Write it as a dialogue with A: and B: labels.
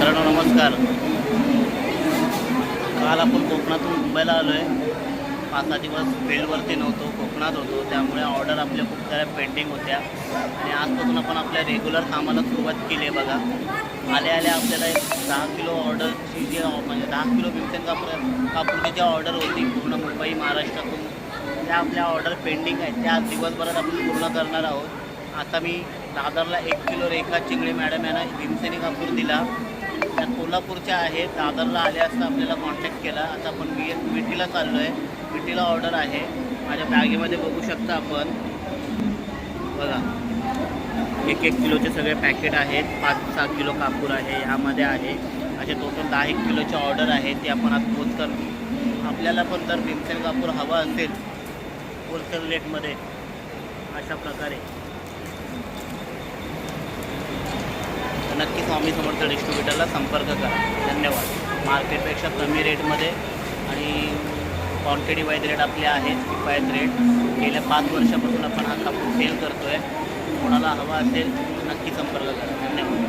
A: मित्रांनो नमस्कार. काल आपण कोकणातून मुंबईला आलो आहे पाच सहा दिवस फील्डवरती नव्हतो कोकणात होतो. त्यामुळे ऑर्डर आपल्या खूप साऱ्या पेंडिंग होत्या. आणि आजपासून आपण आपल्या रेग्युलर कामाला सुरुवात केली आहे बघा. आल्या आल्या आपल्याला एक दहा किलो ऑर्डरची जी म्हणजे दहा किलो भीमसेन कापूर कापूरची जी ऑर्डर होती पूर्ण मुंबई महाराष्ट्रातून. त्या आपल्या ऑर्डर पेंडिंग आहेत. त्या आज दिवसभरात आपण पूर्ण करणार आहोत. आता मी दादरला एक किलो रेखा चिंगळे मॅडम यांना भीमसेनी कापूर दिला. त्या कोल्हापूरच्या आहेत. दादरला आल्या असता आपल्याला कॉन्टॅक्ट केला. आता आपण मी मिठीला चाललो आहे मिठीला ऑर्डर आहे. माझ्या बॅगेमध्ये बघू शकता आपण. बघा. एक एक किलोचे सगळे पॅकेट आहेत. पाच सहा किलो कापूर आहे. ह्यामध्ये आहे. असे टोटल दहा एक किलोचे ऑर्डर आहे. ते आपण आज पोच कर आपल्याला पण जर भीमसेन कापूर हवा असेल होलसेल रेटमध्ये अशा प्रकारे. नक्की स्वामी समर्थ डिस्ट्रीब्युटरला संपर्क करा. धन्यवाद. मार्केटपेक्षा कमी रेटमध्ये आणि क्वांटिटी वाईज रेट आपले आहेत. किफायत रेट गेल्या पाच वर्षापासून आपण हा कापूस सेल करतो आहे कोणाला हवा असेल नक्की संपर्क करा. धन्यवाद.